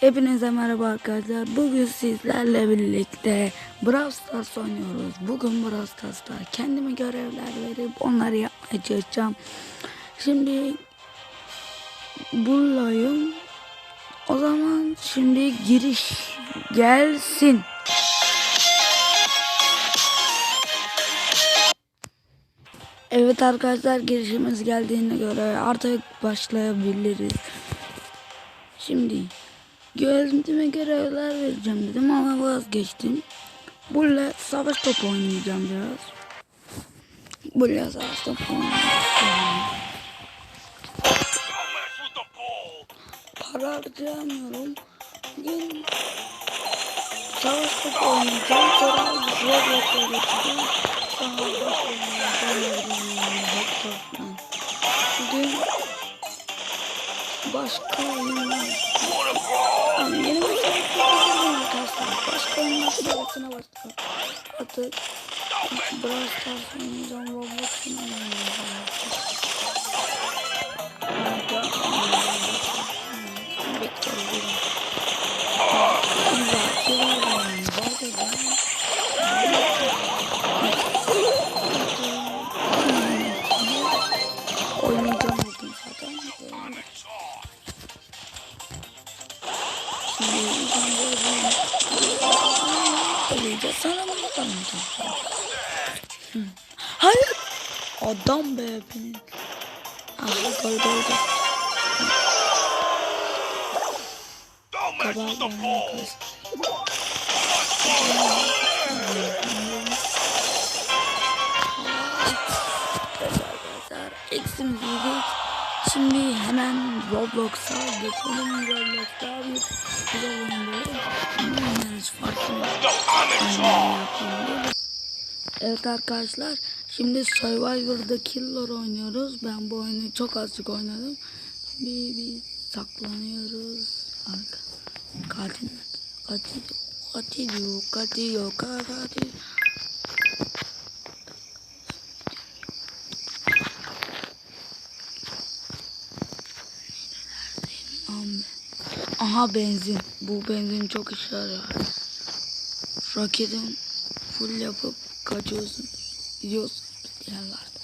Hepinize merhaba arkadaşlar. Bugün sizlerle birlikte Brawl Stars oynuyoruz. Bugün Brawl Stars'ta kendime görevler verip onları yapmaya çalışacağım. Şimdi buradayım. O zaman şimdi giriş gelsin. Evet arkadaşlar girişimiz geldiğine göre artık başlayabiliriz. Şimdi gözüme görevler vereceğim dedim ama vazgeçtim. Burada savaş topu oynayacağım biraz. Burada savaş topu oynayacağım. Para harcayamıyorum. Bugün savaş topu oynayacağım. Sonra Roblox'a geçeceğim. Sonra Roblox oynayacağım. Hector'la. Bugün başka oyunlar Tamam, yeni bir şey yapacağım arkadaşlar. Başka oyunlar sırasına başlayalım. Artık Brawl Stars oynayacağım. Roblox oynayacağım. Bekliyorum. Adam be benim. Ah gol gol gol. Arkadaşlar eksimiz yedik. Şimdi hemen Roblox'a geçelim. Roblox'ta bir güzel oyunda oynarız farklı. Evet arkadaşlar şimdi Survivor'da Killer oynuyoruz. Ben bu oyunu çok azıcık oynadım. Bir bir saklanıyoruz. Arka. Katil. Katil. Katil yok. Katil yok. Katil. Aha benzin. Bu benzin çok işe yarar. Raketin full yapıp kaçıyorsun. Gidiyorsun yerlerde.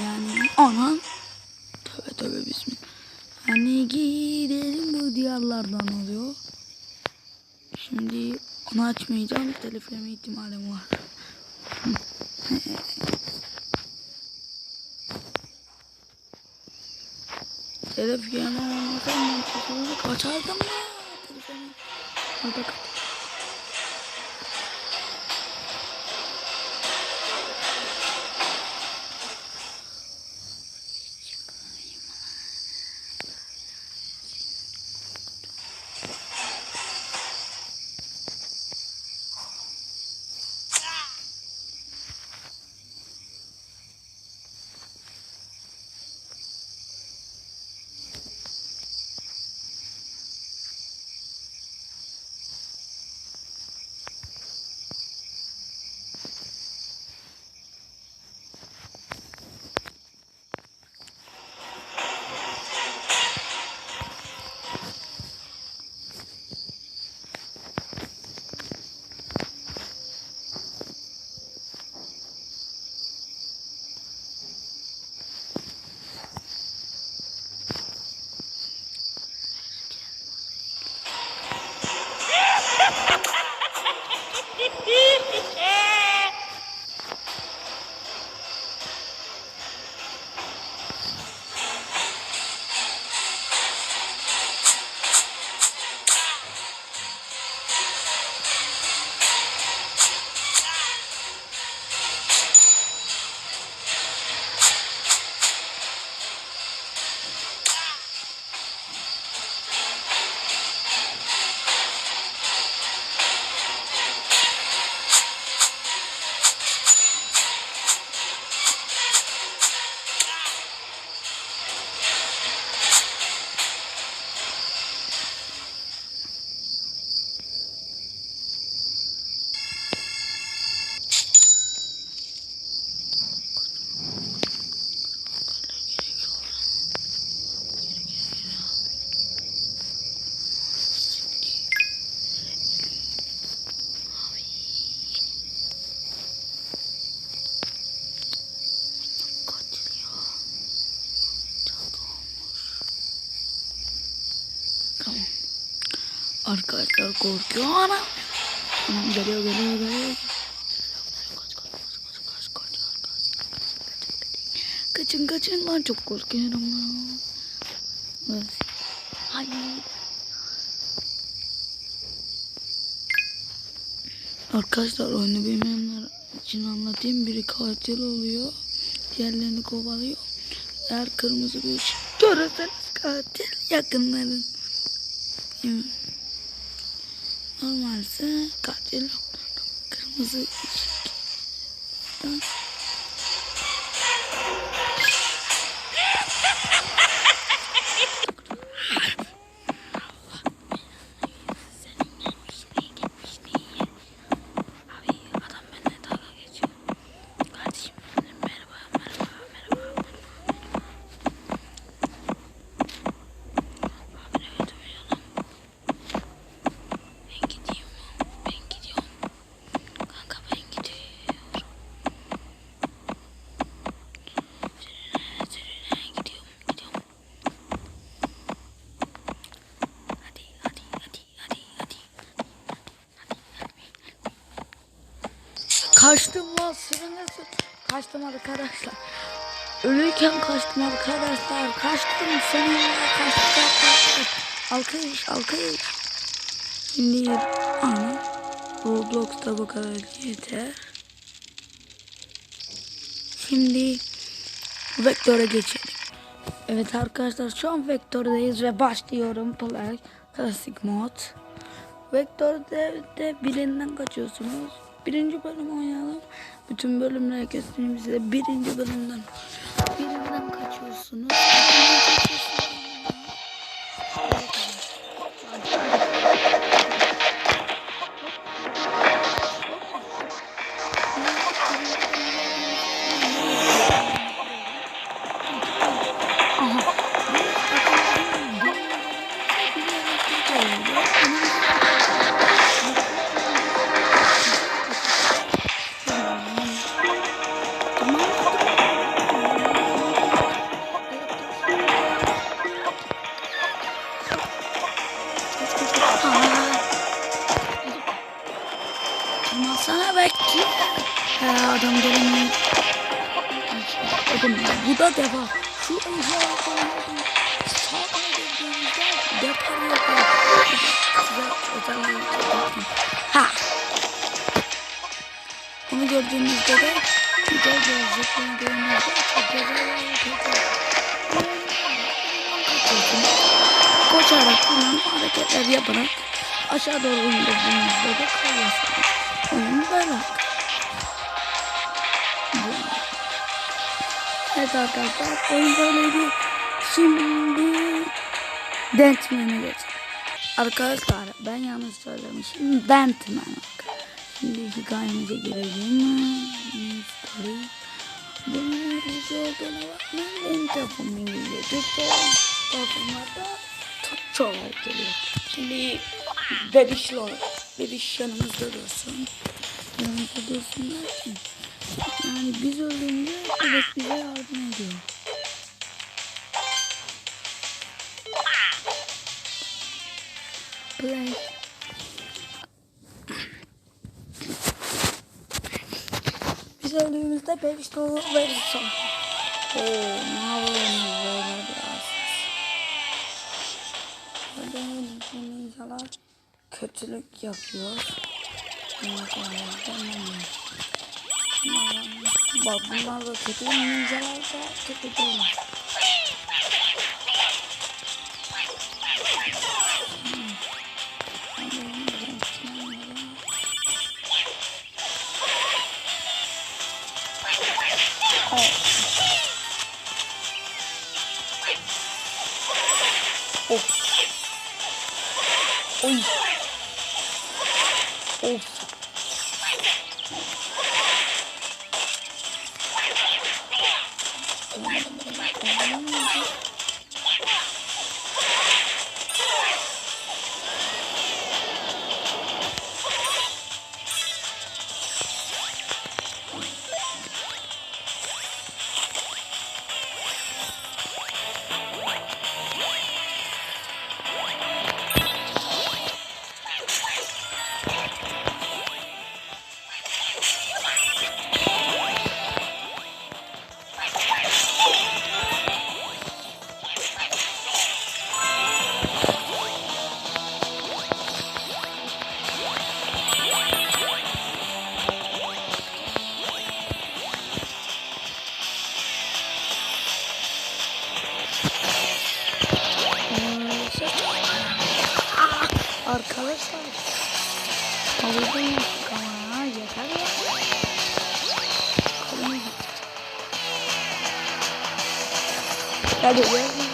Yani ana tövbe tövbe bismillah. Hani gidelim bu diyarlardan oluyor. Şimdi onu açmayacağım. Telif yeme ihtimalim var. Telif yeme olmasam ben kaçardım ya. Вот так вот. Arkadaşlar korkuyor. Ana. Anam geliyor geliyor geliyor. Kaç, kaç, kaç, kaç, kaç, kaç, kaç, kaç. Kaçın kaçın lan çok korkuyorum ya. Evet. Hayır. Arkadaşlar oyunu bilmeyenler için anlatayım. Biri katil oluyor. Diğerlerini kovalıyor. Eğer kırmızı bir ışık görürseniz katil yakınların. Yani Normalse katil. Kırmızı ışık. Kaçtım arkadaşlar. Ölürken kaçtım arkadaşlar. Kaçtım seninle kaçtım. kaçtım. Alkış alkış. Şimdi ana Roblox'ta bu kadar yeter. Şimdi Vektöre geçelim. Evet arkadaşlar şu an Vektör'deyiz ve başlıyorum Play Klasik mod. Vektör'de de birinden kaçıyorsunuz. Birinci bölüm oynayalım. Bütün bölümleri göstereyim size. Birinci bölümden. Birinden kaçıyorsunuz. Depar yapar. Size özel Ha. Onu gördüğünüzde de güzel gözlüklerini gördüğünüzde Koşarak falan hareketler yaparak aşağı doğru indirdiğinizde de kalıyorsunuz. Oyun böyle. Evet arkadaşlar oyun böyleydi. Şimdi Dentman'e geçelim. Arkadaşlar ben yanlış söylemişim. Dentman. Şimdi hikayemize girelim. Mystery. Bunun güzel olduğuna bakmayın. Benim telefonum İngilizce. Türkçe telefonlarda çok geliyor. Şimdi bebişli olur. Bebiş yanımızda dursun. Yanımızda dursun derken. Yani biz öldüğünde bebek bize yardım ediyor. Play. Biz öldüğümüzde bebiş dolu verirsin. Oo, ne yapalım böyle biraz. Gördüğünüz gibi ninjalar kötülük yapıyor. Bak bunlar da kötü ninjalar da kötü はい。お。おい。お。Và 边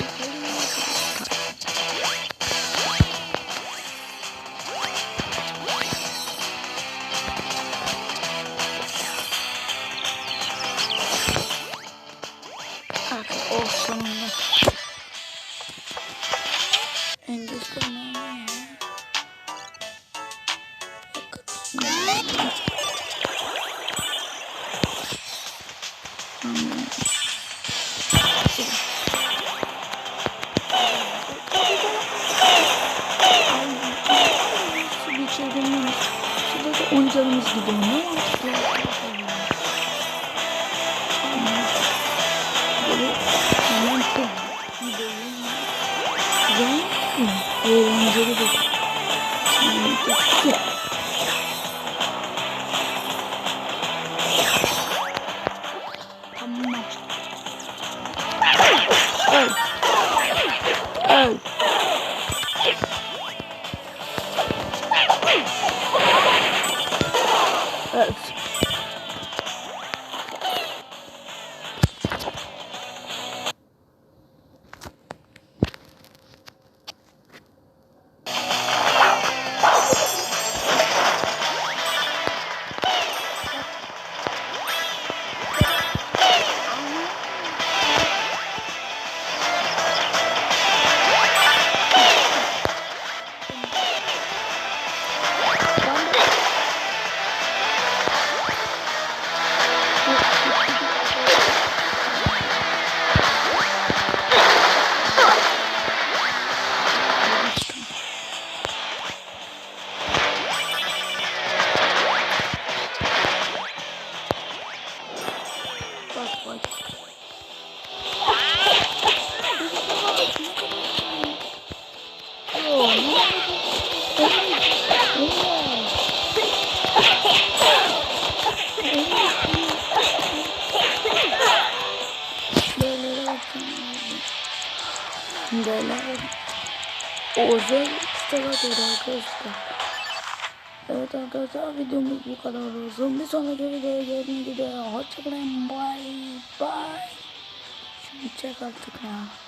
de özel kitaba göre arkadaşlar. Evet arkadaşlar videomuz bu kadar olsun. Bir sonraki videoya görüşmek üzere. Hoşçakalın. Bye bye. Şimdi çek artık ya.